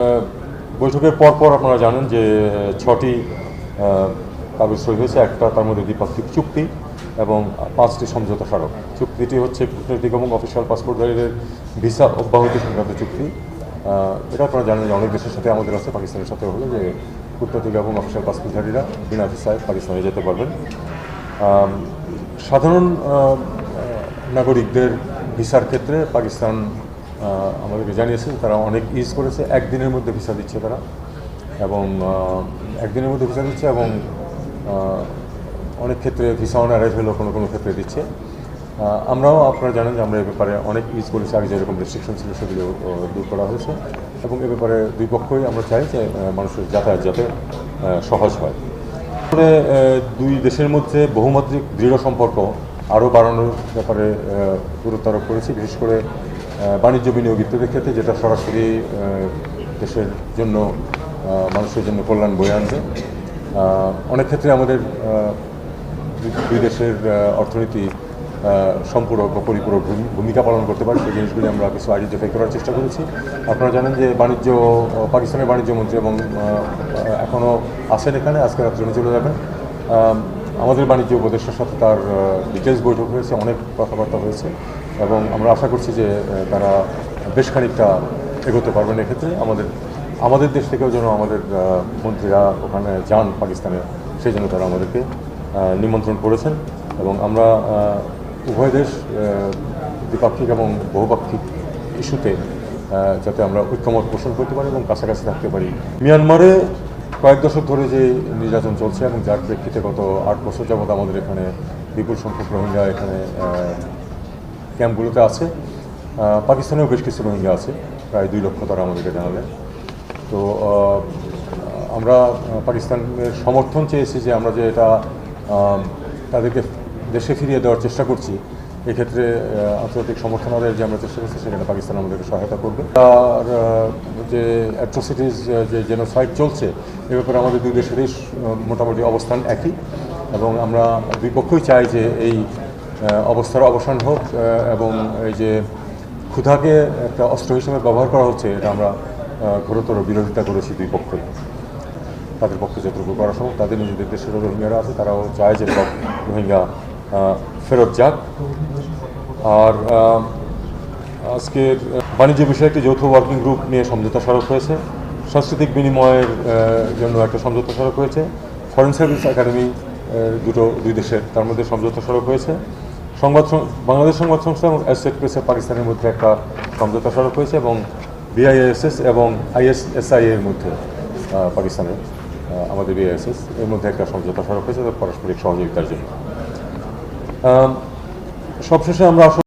বৈঠকের পর পর আপনারা জানেন যে, ছটি কাগজ সই হয়েছে। একটা তার মধ্যে দ্বিপাক্ষিক চুক্তি এবং পাঁচটি সমঝোতা স্মারক। চুক্তিটি হচ্ছে কূটনৈতিক এবং অফিসিয়াল পাসপোর্টধারীদের ভিসা অব্যাহতি সংক্রান্ত চুক্তি। এটা আপনারা জানেন যে অনেক দেশের সাথে আমাদের আছে, পাকিস্তানের সাথে হলো যে, কূটনৈতিক এবং অফিসিয়াল পাসপোর্টধারীরা বিনা ভিসায় পাকিস্তানে যেতে পারবেন। সাধারণ নাগরিকদের ভিসার ক্ষেত্রে পাকিস্তান আমাদেরকে জানিয়েছে তারা অনেক ইজ করেছে। একদিনের মধ্যে ভিসা দিচ্ছে তারা। এবং একদিনের মধ্যে ভিসা দিচ্ছে এবং অনেক ক্ষেত্রে ভিসা অন অ্যারাইভেলও কোনো কোনো ক্ষেত্রে দিচ্ছে। আমরাও আপনারা জানেন যে আমরা এ ব্যাপারে অনেক ইজ করেছি। আগে যেরকম রেস্ট্রিকশন ছিল সেগুলো দূর করা হয়েছে। এবং এ ব্যাপারে দুই পক্ষই আমরা চাই যে মানুষের যাতায়াত যাতে সহজ হয়। আহ, দুই দেশের মধ্যে বহুমাত্রিক দৃঢ় সম্পর্ক আরও বাড়ানোর ব্যাপারে গুরুত্ব আরোপ করেছি। বিশেষ করে বাণিজ্য বিনিয়োগ ইত্যাদির ক্ষেত্রে যেটা সরাসরি দেশের জন্য মানুষের জন্য কল্যাণ বয়ে আনবে। অনেক ক্ষেত্রে আমাদের দুই- দেশের অর্থনীতি সম্পূরক বা পরিপূরক ভূমি- ভূমিকা পালন করতে পারে। সেই জিনিসগুলি আমরা কিছু আইডেন্টিফাই করার চেষ্টা করেছি। আপনারা জানেন যে বাণিজ্য পাকিস্তানের বাণিজ্য মন্ত্রী এবং এখনও আছেন এখানে, আজকে রাত্রে চলে যাবেন। আমাদের বাণিজ্য উপদেষ্টার সাথে তার ডিটেলস বৈঠক হয়েছে, অনেক কথাবার্তা হয়েছে। এবং আমরা আশা করছি যে তারা বেশ খানিকটা এগোতে পারবেন এক্ষেত্রে। আমাদের আমাদের দেশ থেকেও যেন আমাদের মন্ত্রীরা ওখানে যান পাকিস্তানে, সেই জন্য তারা আমাদেরকে নিমন্ত্রণ করেছেন। এবং আমরা উভয় দেশ দ্বিপাক্ষিক এবং বহুপাক্ষিক ইস্যুতে যাতে আমরা ঐক্যমত পোষণ করতে পারি এবং কাছাকাছি থাকতে পারি। মিয়ানমারে কয়েক দশক ধরে যে নির্যাতন চলছে এবং যার প্রেক্ষিতে গত আট বছর যাবৎ আমাদের এখানে বিপুল সংখ্যক রোহিঙ্গা এখানে ক্যাম্পগুলোতে আছে। পাকিস্তানেও বেশ কিছু রোহিঙ্গা আছে, প্রায় দুই লক্ষ তারা আমাদেরকে জানালেন তো আমরা পাকিস্তানের সমর্থন চেয়েছি যে আমরা যে এটা তাদেরকে দেশে ফিরিয়ে দেওয়ার চেষ্টা করছি, এক্ষেত্রে আন্তর্জাতিক সমর্থন আদায়ের যে আমরা চেষ্টা করছি, সেখানে পাকিস্তান আমাদেরকে সহায়তা করবে। আর যে অ্যাট্রোসিটিস যে জেনোসাইড চলছে, এ ব্যাপারে আমাদের দুই দেশেরই মোটামুটি অবস্থান একই। এবং আমরা দুই পক্ষই চাই যে এই অবস্থার অবসান হোক এবং এই যে ক্ষুধাকে একটা অস্ত্র হিসেবে ব্যবহার করা হচ্ছে এটা আমরা ঘোরতর বিরোধিতা করেছি দুই পক্ষই। তাদের পক্ষে যতটুকু করা সম্ভব তাদের নিজেদের দেশের রোহিঙ্গারা আছে তারাও চায় যে সব রোহিঙ্গা ফেরত যাক। আর আজকের বাণিজ্য বিষয়ে একটি যৌথ ওয়ার্কিং গ্রুপ নিয়ে সমঝোতা স্মারক হয়েছে। সাংস্কৃতিক বিনিময়ের জন্য একটা সমঝোতা স্মারক হয়েছে। ফরেন সার্ভিস একাডেমি দুটো দুই দেশের তার মধ্যে সমঝোতা স্মারক হয়েছে। সংবাদ বাংলাদেশ সংবাদ সংস্থা এবং এসেট প্রেসে পাকিস্তানের মধ্যে একটা সমঝোতা স্মারক হয়েছে এবং বিআইএসএস এবং আইএসএসআই এর মধ্যে পাকিস্তানের আমাদের বিআইএসএস এর মধ্যে একটা সমঝোতা স্মারক হয়েছে পারস্পরিক সহযোগিতার জন্য। সবশেষে আমরা